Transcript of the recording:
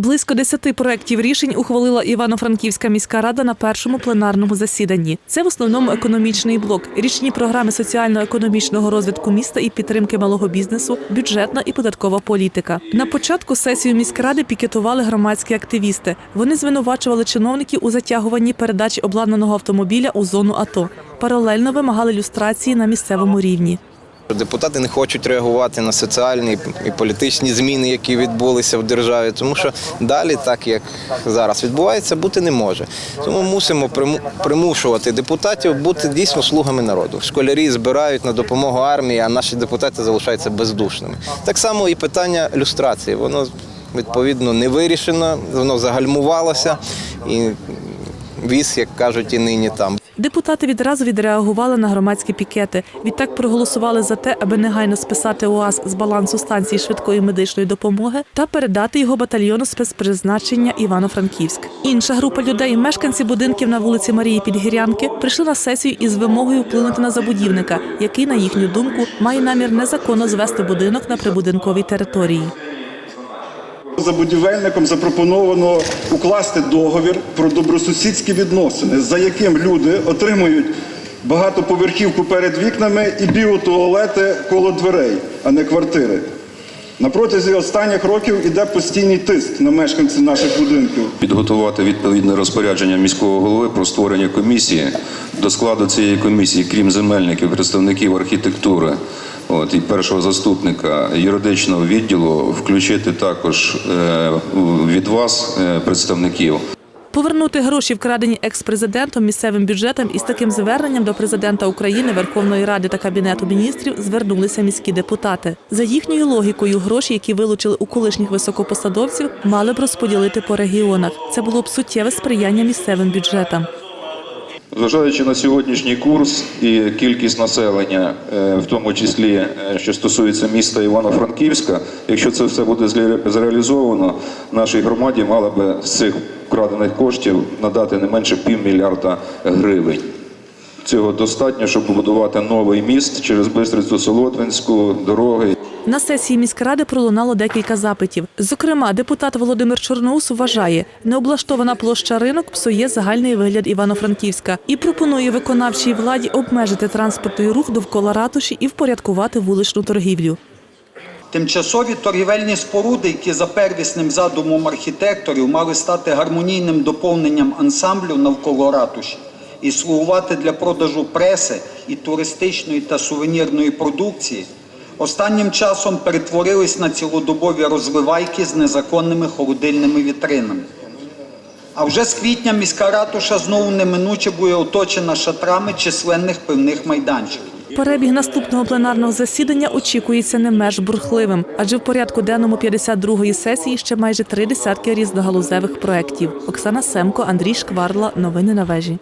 Близько десяти проєктів рішень ухвалила Івано-Франківська міська рада на першому пленарному засіданні. Це в основному економічний блок, річні програми соціально-економічного розвитку міста і підтримки малого бізнесу, бюджетна і податкова політика. На початку сесію міськради пікетували громадські активісти. Вони звинувачували чиновників у затягуванні передачі обладнаного автомобіля у зону АТО. Паралельно вимагали люстрації на місцевому рівні. Депутати не хочуть реагувати на соціальні і політичні зміни, які відбулися в державі, тому що далі, так як зараз відбувається, бути не може. Тому мусимо примушувати депутатів бути дійсно слугами народу. Школярі збирають на допомогу армії, а наші депутати залишаються бездушними. Так само і питання люстрації. Воно відповідно не вирішено, воно загальмувалося і віз, як кажуть, і нині там. Депутати відразу відреагували на громадські пікети. Відтак проголосували за те, аби негайно списати УАЗ з балансу станції швидкої медичної допомоги та передати його батальйону спецпризначення Івано-Франківськ. Інша група людей, мешканці будинків на вулиці Марії Підгірянки, прийшли на сесію із вимогою вплинути на забудівника, який, на їхню думку, має намір незаконно звести будинок на прибудинковій території. За будівельником запропоновано укласти договір про добросусідські відносини, за яким люди отримують багатоповерхівку перед вікнами і біотуалети коло дверей, а не квартири. На протязі останніх років іде постійний тиск на мешканців наших будинків. підготувати відповідне розпорядження міського голови про створення комісії. До складу цієї комісії, крім земельників, представників архітектури от, і першого заступника юридичного відділу, включити також е, від вас е, представників. Повернути гроші, вкрадені екс-президентом місцевим бюджетом, із таким зверненням до президента України, Верховної Ради та Кабінету міністрів звернулися міські депутати. За їхньою логікою, гроші, які вилучили у колишніх високопосадовців, мали б розподілити по регіонах. Це було б суттєве сприяння місцевим бюджетам. Зважаючи на сьогоднішній курс і кількість населення, е, в тому числі е, що стосується міста Івано-Франківська, якщо це все буде зреалізовано, нашій громаді мала би з цих вкрадених коштів надати не менше півмільярда гривень. Цього достатньо, щоб побудувати новий міст через Бистрицю Солотвинську, дороги. На сесії міськради пролунало декілька запитів. Зокрема, депутат Володимир Чорноус вважає, необлаштована площа ринок псує загальний вигляд Івано-Франківська і пропонує виконавчій владі обмежити транспортний рух довкола ратуші і впорядкувати вуличну торгівлю. Тимчасові торгівельні споруди, які за первісним задумом архітекторів мали стати гармонійним доповненням ансамблю навколо ратуші і слугувати для продажу преси і туристичної та сувенірної продукції, останнім часом перетворились на цілодобові розливайки з незаконними холодильними вітринами. А вже з квітня міська ратуша знову неминуче буде оточена шатрами численних пивних майданчиків. Перебіг наступного пленарного засідання очікується не меж бурхливим, адже в порядку денному 52-ї сесії ще майже три десятки різногалузевих проєктів. Оксана Семко, Андрій Шкварла. Новини на вежі.